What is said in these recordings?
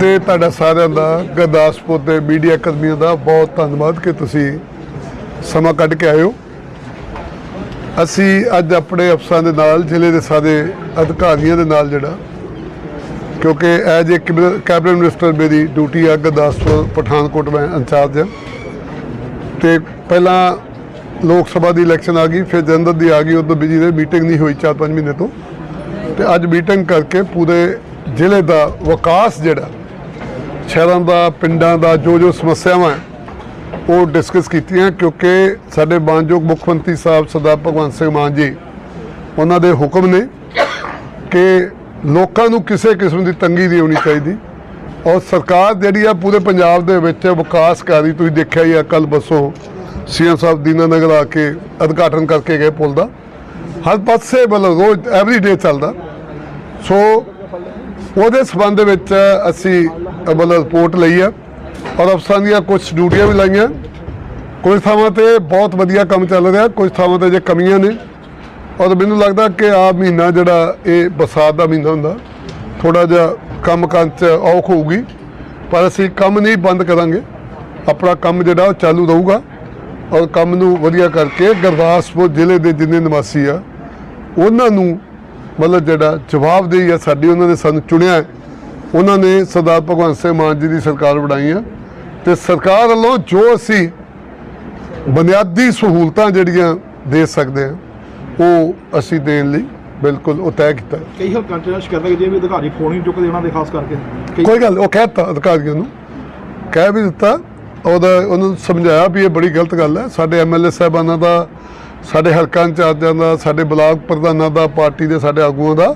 ਤੇ ਤੁਹਾਡਾ ਸਾਰਿਆਂ ਦਾ, ਗੁਰਦਾਸਪੁਰ ਦੇ ਮੀਡੀਆ ਕਰਮੀਆਂ ਦਾ ਬਹੁਤ ਧੰਨਵਾਦ ਕਿ ਤੁਸੀਂ ਸਮਾਂ ਕੱਢ ਕੇ ਆਏ ਹੋ। ਅਸੀਂ ਅੱਜ ਆਪਣੇ ਅਫਸਰਾਂ ਦੇ ਨਾਲ, ਜ਼ਿਲ੍ਹੇ ਦੇ ਸਾਰੇ ਅਧਿਕਾਰੀਆਂ ਦੇ ਨਾਲ ਜਿਹੜਾ, ਕਿਉਂਕਿ ਐਜ ਏ ਕੈਬਨਿਟ ਮਿਨਿਸਟਰ ਮੇਰੀ ਡਿਊਟੀ ਆ ਗੁਰਦਾਸਪੁਰ, ਪਠਾਨਕੋਟ ਮੈਂ ਇੰਚਾਰਜ ਹਾਂ। ਤੇ ਪਹਿਲਾਂ ਲੋਕ ਸਭਾ ਦੀ ਇਲੈਕਸ਼ਨ ਆ ਗਈ, ਫਿਰ ਜਨਰਲ ਦੀ ਆ ਗਈ, ਉਦੋਂ ਬਿਜ਼ੀ ਦੇ ਮੀਟਿੰਗ ਨਹੀਂ ਹੋਈ 4-5 ਮਹੀਨੇ ਤੋਂ। ਤੇ ਅੱਜ ਮੀਟਿੰਗ ਕਰਕੇ ਪੂਰੇ ਜ਼ਿਲ੍ਹੇ ਦਾ ਵਿਕਾਸ ਜਿਹੜਾ ਸ਼ਹਿਰਾਂ ਦਾ, ਪਿੰਡਾਂ ਦਾ ਜੋ ਜੋ ਸਮੱਸਿਆਵਾਂ ਉਹ ਡਿਸਕਸ ਕੀਤੀਆਂ ਕਿਉਂਕਿ ਸਾਡੇ ਮਾਨਯੋਗ ਮੁੱਖ ਮੰਤਰੀ ਸਾਹਿਬ ਸਰਦਾਰ ਭਗਵੰਤ ਸਿੰਘ ਮਾਨ ਜੀ, ਉਹਨਾਂ ਦੇ ਹੁਕਮ ਨੇ ਕਿ ਲੋਕਾਂ ਨੂੰ ਕਿਸੇ ਕਿਸਮ ਦੀ ਤੰਗੀ ਨਹੀਂ ਹੋਣੀ ਚਾਹੀਦੀ ਔਰ ਸਰਕਾਰ ਜਿਹੜੀ ਆ ਪੂਰੇ ਪੰਜਾਬ ਦੇ ਵਿੱਚ ਵਿਕਾਸ ਕਰ ਰਹੀ, ਤੁਸੀਂ ਦੇਖਿਆ ਹੀ ਆ ਕੱਲ ਬੱਸੋਂ ਸੀਐਮ ਸਾਹਿਬ ਦੀਨਾਨਗਰ ਆ ਕੇ ਉਦਘਾਟਨ ਕਰਕੇ ਗਏ ਪੁਲ ਦਾ। ਹਰ ਪਾਸੇ ਮਤਲਬ ਰੋਜ਼ ਐਵਰੀ ਡੇ ਚੱਲਦਾ। ਸੋ ਉਹਦੇ ਸਬੰਧ ਵਿੱਚ ਅਸੀਂ ਮਤਲਬ ਰਿਪੋਰਟ ਲਈ ਆ ਔਰ ਅਫਸਰਾਂ ਦੀਆਂ ਕੁਝ ਡਿਊਟੀਆਂ ਵੀ ਲਾਈਆਂ। ਕੁਝ ਥਾਵਾਂ ਤੇ ਬਹੁਤ ਵਧੀਆ ਕੰਮ ਚੱਲ ਰਿਹਾ, ਕੁਝ ਥਾਵਾਂ ਤੇ ਜੇ ਕਮੀਆਂ ਨੇ। ਔਰ ਮੈਨੂੰ ਲੱਗਦਾ ਕਿ ਆ ਮਹੀਨਾ ਜਿਹੜਾ ਇਹ ਬਰਸਾਤ ਦਾ ਮਹੀਨਾ ਹੁੰਦਾ ਥੋੜਾ ਜਿਹਾ ਕੰਮ ਕਾਂ ਚ ਔਖ ਹੋਊਗੀ, ਪਰ ਅਸੀਂ ਕੰਮ ਨਹੀਂ ਬੰਦ ਕਰਾਂਗੇ। ਆਪਣਾ ਕੰਮ ਜਿਹੜਾ ਉਹ ਚਾਲੂ ਰਹੂਗਾ ਔਰ ਕੰਮ ਨੂੰ ਵਧੀਆ ਕਰਕੇ ਗੁਰਦਾਸਪੁਰ ਜ਼ਿਲ੍ਹੇ ਦੇ ਜਿੰਨੇ ਨਿਵਾਸੀ ਆ, ਉਹਨਾਂ ਨੂੰ ਮਤਲਬ ਜਿਹੜਾ ਜਵਾਬਦੇਹੀ ਆ ਸਾਡੀ ਉਹਨਾਂ ਨੇ ਸਾਨੂੰ ਚੁਣਿਆ। ਉਹਨਾਂ ਨੇ ਸਰਦਾਰ ਭਗਵੰਤ ਸਿੰਘ ਮਾਨ ਜੀ ਦੀ ਸਰਕਾਰ ਬਣਾਈ ਆ ਤੇ ਸਰਕਾਰ ਵੱਲੋਂ ਜੋ ਅਸੀਂ ਬੁਨਿਆਦੀ ਸਹੂਲਤਾਂ ਜਿਹੜੀਆਂ ਦੇ ਸਕਦੇ ਆ ਉਹ ਅਸੀਂ ਦੇਣ ਲਈ ਬਿਲਕੁਲ ਉਹ ਤੈਅ ਕੀਤਾ। ਕਈ ਹਲਕਾਂ ਚ ਸ਼ਿਕਾਇਤਾਂ ਕੀਤੀਆਂ ਵੀ ਅਧਿਕਾਰੀ ਫੋਨ ਹੀ ਚੁੱਕਦੇ ਉਹਨਾਂ ਦੇ ਖਾਸ ਕਰਕੇ ਕਈ ਕੋਈ ਗੱਲ ਉਹ ਕਹਿਤਾ ਅਧਿਕਾਰੀਆਂ ਨੂੰ ਕਹਿ ਵੀ ਦਿੱਤਾ ਉਹਦਾ ਉਹਨੂੰ ਸਮਝਾਇਆ ਵੀ ਇਹ ਬੜੀ ਗਲਤ ਗੱਲ ਹੈ ਸਾਡੇ ਐਮਐਲਏ ਸਾਹਿਬਾਨਾਂ ਦਾ ਸਾਡੇ ਹਲਕਾ ਇੰਚਾਰਜਾਂ ਦਾ ਸਾਡੇ ਬਲਾਕ ਪ੍ਰਧਾਨਾਂ ਦਾ ਪਾਰਟੀ ਦੇ ਸਾਡੇ ਆਗੂਆਂ ਦਾ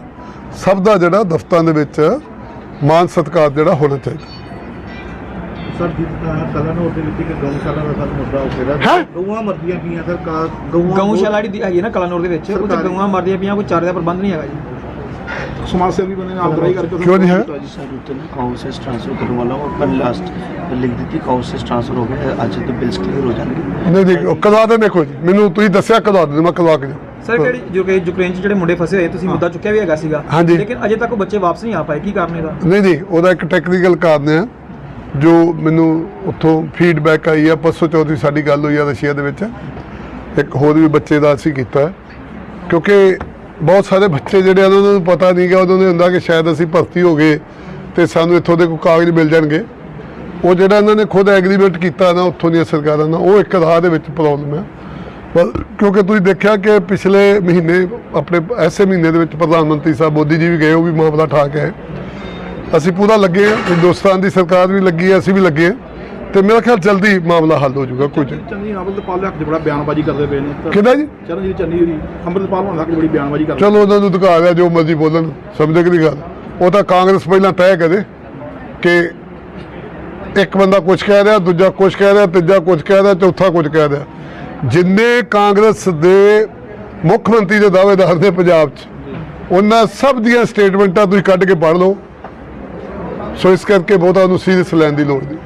ਸਭ ਦਾ ਜਿਹੜਾ ਦਫ਼ਤਰਾਂ ਦੇ ਵਿੱਚ ਮਾਨ ਸਤਿਕਾਰ ਜਿਹੜਾ ਹੋਣਾ ਚਾਹੀਦਾ ਸਰ ਜਿੱਦਾਂ ਕਲਨ ਉਹਦੇ ਵਿੱਚ ਇੱਕ ਗਊਸ਼ਾਲਾ ਦਾ ਸਰ ਮੁੱਦਾ ਉੱਠ ਰਿਹਾ ਹੈਂ? ਗਊਆਂ ਮਰਦੀਆਂ ਪਈਆਂ ਸਰ ਕਾ ਗਊਆਂ ਗਊਸ਼ਾਲਾ ਜਿਹੜੀ ਹੈਗੀ ਹੈ ਨਾ ਕਲਾਨੌਰ ਦੇ ਵਿੱਚ ਉੱਥੇ ਸਰਕਾਰੀ। ਗਊਆਂ ਮਰਦੀਆਂ ਪਈਆਂ ਕੋਈ ਚਾਰੇ ਦਾ ਪ੍ਰਬੰਧ ਨਹੀਂ ਹੈਗਾ ਜੀ ਸਮਾਜ ਸੇਵੀ ਬਣੇ ਨੇ ਆਪਦਰਾਈ ਕਰਕੇ ਕਿਉਂ ਨਹੀਂ ਹੈ? सर उतने काउ से ट्रांसफर करने वाला हूँ और कल लास्ट ਲਿਖ ਦਿੱਤੀ ਕਾਉਸਸ ਕਦਾ ਤਾਂ ਦੇਖੋ ਜੀ ਮੈਨੂੰ ਤੁਸੀਂ ਦੱਸਿਆ ਕਦਾ ਦੇ ਮੈਂ ਕਦਾ ਕੇ ਸਰ ਕਿਹੜੀ ਯੂਕਰੇਨ ਯੂਕਰੇਨ ਚ ਜਿਹੜੇ ਮੁੰਡੇ ਫਸੇ ਹੋਏ ਤੁਸੀਂ ਮੁੱਦਾ ਚੁੱਕਿਆ ਵੀ ਹੈਗਾ ਸੀਗਾ? ਲੇਕਿਨ ਅਜੇ ਤੱਕ ਉਹ ਬੱਚੇ ਵਾਪਸ ਨਹੀਂ ਆ ਪਾਏ ਕੀ ਕਾਰਨ ਇਹਦਾ? ਨਹੀਂ ਨਹੀਂ ਉਹਦਾ ਇੱਕ ਟੈਕਨੀਕਲ ਕਾਰਨ ਹੈ ਜੋ ਮੈਨੂੰ ਉੱਥੋਂ ਫੀਡਬੈਕ ਆਈ ਆ ਪਰਸੋ ਚੌਥੀ ਸਾਡੀ ਗੱਲ ਹੋਈ ਆ ਰਸ਼ੀਆ ਦੇ ਵਿੱਚ। ਇੱਕ ਹੋਰ ਵੀ ਬੱਚੇ ਦਾ ਅਸੀਂ ਕੀਤਾ ਕਿਉਂਕਿ ਬਹੁਤ ਸਾਰੇ ਬੱਚੇ ਜਿਹੜੇ ਉਹਨਾਂ ਨੂੰ ਪਤਾ ਨਹੀਂਗਾ ਉਹਨਾਂ ਨੂੰ ਹੁੰਦਾ ਕਿ ਸ਼ਾਇਦ ਅਸੀਂ ਭਰਤੀ ਹੋ ਗਏ ਤੇ ਸਾਨੂੰ ਇੱਥੋਂ ਦੇ ਕੋਈ ਕਾਗਜ਼ ਮਿਲ ਜਾਣਗੇ। ਉਹ ਜਿਹੜਾ ਇਹਨਾਂ ਨੇ ਖੁਦ ਐਗਰੀਮੈਂਟ ਕੀਤਾ ਨਾ ਉੱਥੋਂ ਦੀਆਂ ਸਰਕਾਰਾਂ ਨਾਲ ਉਹ ਇੱਕ ਰਾਹ ਦੇ ਵਿੱਚ ਪ੍ਰੋਬਲਮ ਹੈ। ਪਰ ਕਿਉਂਕਿ ਤੁਸੀਂ ਦੇਖਿਆ ਕਿ ਪਿਛਲੇ ਮਹੀਨੇ ਆਪਣੇ ਐਸੇ ਮਹੀਨੇ ਦੇ ਵਿੱਚ ਪ੍ਰਧਾਨ ਮੰਤਰੀ ਸਾਹਿਬ ਮੋਦੀ ਜੀ ਵੀ ਗਏ ਉਹ ਵੀ ਮਾਮਲਾ ਠਾ ਕੇ ਆਏ ਅਸੀਂ ਪੂਰਾ ਲੱਗੇ ਹਾਂ ਹਿੰਦੁਸਤਾਨ ਦੀ ਸਰਕਾਰ ਵੀ ਲੱਗੀ ਹੈ ਅਸੀਂ ਵੀ ਲੱਗੇ ਹਾਂ। ਤੇ ਮੇਰਾ ਖਿਆਲ ਜਲਦੀ ਮਾਮਲਾ ਹੱਲ ਹੋ ਜਾਊਗਾ ਕੁਝ। ਚੰਨੀ ਅਮਰਪਾਲ ਹੱਕ 'ਚ ਬੜਾ ਬਿਆਨਬਾਜ਼ੀ ਕਰਦੇ ਪਏ ਨੇ। ਤਾਂ ਕਿਹਦਾ ਜੀ? ਚਰਨਜੀਤ ਚੰਨੀ ਹੋਰੀ ਅਮਰਪਾਲ ਹੋਣ ਹੱਕ 'ਚ ਬੜੀ ਬਿਆਨਬਾਜ਼ੀ ਕਰਦੇ ਚਲੋ ਉਹਨਾਂ ਨੂੰ ਅਧਿਕਾਰ ਹੈ ਜੋ ਮਰਜ਼ੀ ਬੋਲਣ ਸਮਝੇ ਕਿ ਨਹੀਂ ਗੱਲ। ਉਹ ਤਾਂ ਕਾਂਗਰਸ ਪਹਿਲਾਂ ਤੈਅ ਕਰੇ ਕਿ ਇੱਕ ਬੰਦਾ ਕੁਝ ਕਹਿ ਰਿਹਾ, ਦੂਜਾ ਕੁਝ ਕਹਿ ਰਿਹਾ, ਤੀਜਾ ਕੁਝ ਕਹਿ ਰਿਹਾ, ਚੌਥਾ ਕੁਝ ਕਹਿ ਰਿਹਾ। ਜਿੰਨੇ ਕਾਂਗਰਸ ਦੇ ਮੁੱਖ ਮੰਤਰੀ ਦੇ ਦਾਅਵੇਦਾਰ ਨੇ ਪੰਜਾਬ 'ਚ, ਉਹਨਾਂ ਸਭ ਦੀਆਂ ਸਟੇਟਮੈਂਟਾਂ ਤੁਸੀਂ ਕੱਢ ਕੇ ਪੜ੍ਹ ਲਓ। ਸੋ ਇਸ ਕਰਕੇ ਬਹੁਤਾ ਉਹਨੂੰ ਸੀਰੀਅਸ ਲੈਣ ਦੀ ਲੋੜ ਨਹੀਂ।